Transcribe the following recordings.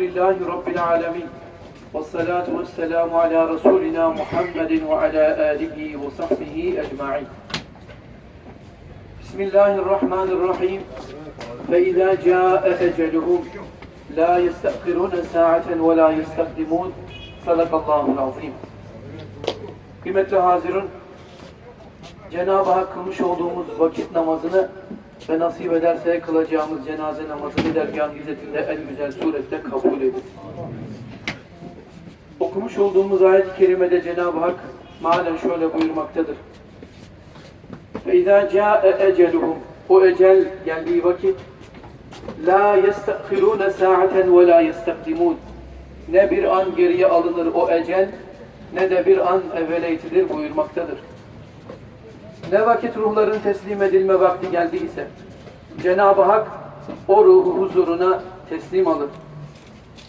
Elhamdülillahi Rabbil alemin. Ve salatu ve selamu ala Resulina Muhammedin ve ala alihi ve sahbihi ecma'in. Bismillahirrahmanirrahim. Fe izâ câe eceluhum. La yestekhirûne sa'aten ve la yestekdimûn. Sadakallahul azim. Kıymetli hazirun, Cenab-ı Hak kılmış olduğumuz vakit namazını ve nasip ederse kılacağımız cenaze namazını dergâh hizmetinde en güzel surette kabul edin. Okumuş olduğumuz ayet-i kerimede Cenab-ı Hak malen şöyle buyurmaktadır. فَاِذَا جَاءَ اَجَلُهُمْ O ecel geldiği vakit La يَسْتَأْخِرُونَ سَاعَةً وَلَا يَسْتَقْدِمُونَ Ne bir an geriye alınır o ecel, ne de bir an evvele itilir buyurmaktadır. Ne vakit ruhların teslim edilme vakti geldiyse, Cenab-ı Hak o ruhu huzuruna teslim alır.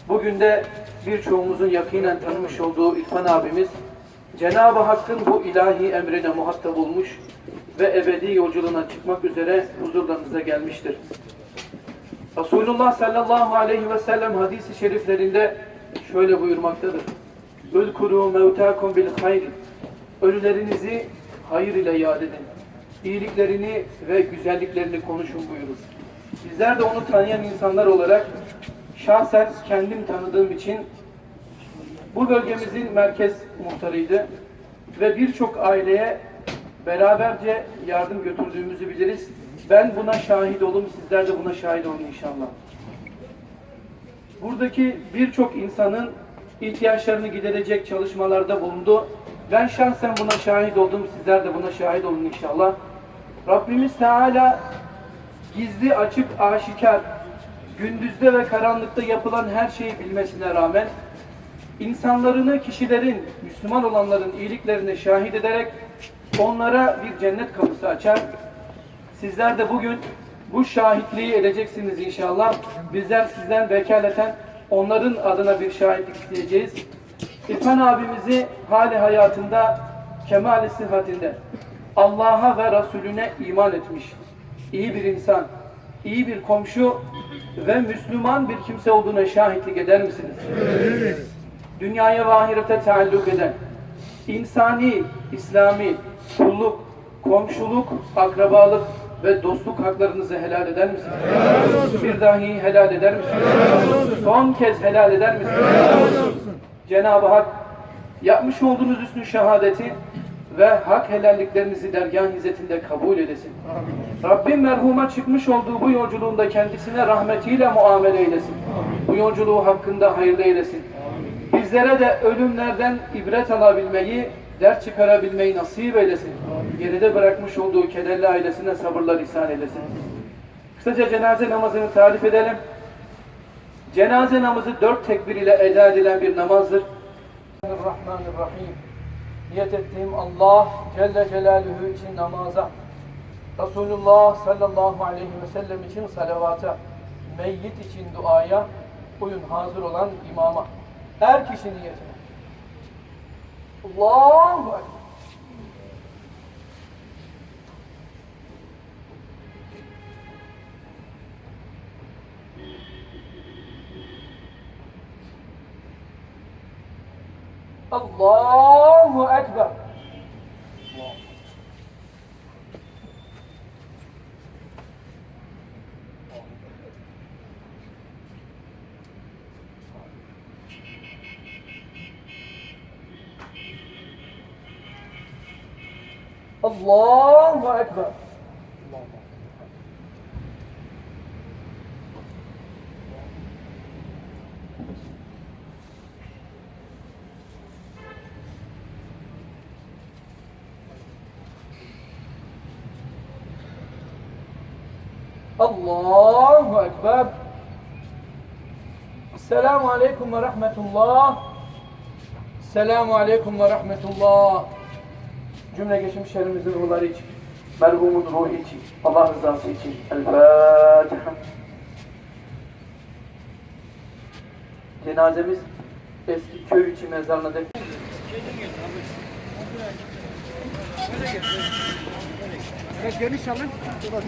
Bugün de birçoğumuzun yakinen tanımış olduğu İrfan abimiz, Cenab-ı Hakk'ın bu ilahi emrine muhatap olmuş ve ebedi yolculuğuna çıkmak üzere huzurlarınıza gelmiştir. Resulullah sallallahu aleyhi ve sellem hadisi şeriflerinde şöyle buyurmaktadır. Ölkuru mevtakum bil hayr. Ölülerinizi hayır ile yad edin. İyiliklerini ve güzelliklerini konuşun buyurur. Bizler de onu tanıyan insanlar olarak şahsen kendim tanıdığım için bu bölgemizin merkez muhtarıydı ve birçok aileye beraberce yardım götürdüğümüzü biliriz. Ben buna şahit olun, sizler de buna şahit olun inşallah. Buradaki birçok insanın ihtiyaçlarını giderecek çalışmalarda bulundu. Ben şahsen buna şahit oldum, sizler de buna şahit olun inşallah. Rabbimiz Teala gizli, açık, aşikar, gündüzde ve karanlıkta yapılan her şeyi bilmesine rağmen insanlarını, kişilerin, Müslüman olanların iyiliklerine şahit ederek onlara bir cennet kapısı açar. Sizler de bugün bu şahitliği edeceksiniz inşallah. Bizler sizden vekaleten onların adına bir şahitlik isteyeceğiz. İrfan abimizi hali hayatında, kemali sıhhatinde Allah'a ve Resulüne iman etmiş. iyi bir insan, iyi bir komşu ve Müslüman bir kimse olduğuna şahitlik eder misiniz? Dünyaya ve ahirete taalluk eden, insani, İslami, kulluk, komşuluk, akrabalık ve dostluk haklarınızı helal eder misiniz? Bir dahi helal eder misiniz? Son kez helal eder misiniz? Cenab-ı Hak yapmış olduğunuz üstün şehadeti ve hak helalliklerinizi dergâh hizmetinde kabul edesin. Rabbim merhuma çıkmış olduğu bu yolculuğunda kendisine rahmetiyle muamele eylesin. Bu yolculuğu hakkında hayırlı eylesin. Bizlere de ölümlerden ibret alabilmeyi, ders çıkarabilmeyi nasip eylesin. Geride bırakmış olduğu kederli ailesine sabırlar ihsan eylesin. Kısaca cenaze namazını tarif edelim. Cenaze namazı dört tekbir ile eda edilen bir namazdır. Bismillahirrahmanirrahim. Niyet ettiğim Allah Celle Celaluhu için namaza, Resulullah sallallahu aleyhi ve sellem için salavata, meyyit için duaya, uyun hazır olan imama. Her kişi niyetine. Allahu Ekber. Allahu Ekber. Allahu Ekber. Allahu Ekber. Selamun Aleyküm ve Rahmetullah. Selamun Aleyküm ve Rahmetullah. Cümle geçmişlerimizin ruhları için, merhumun ruhu için, Allah rızası için. El Fatiha. Cenazemiz eski köy içi mezarına dek. Geniş alın. Burası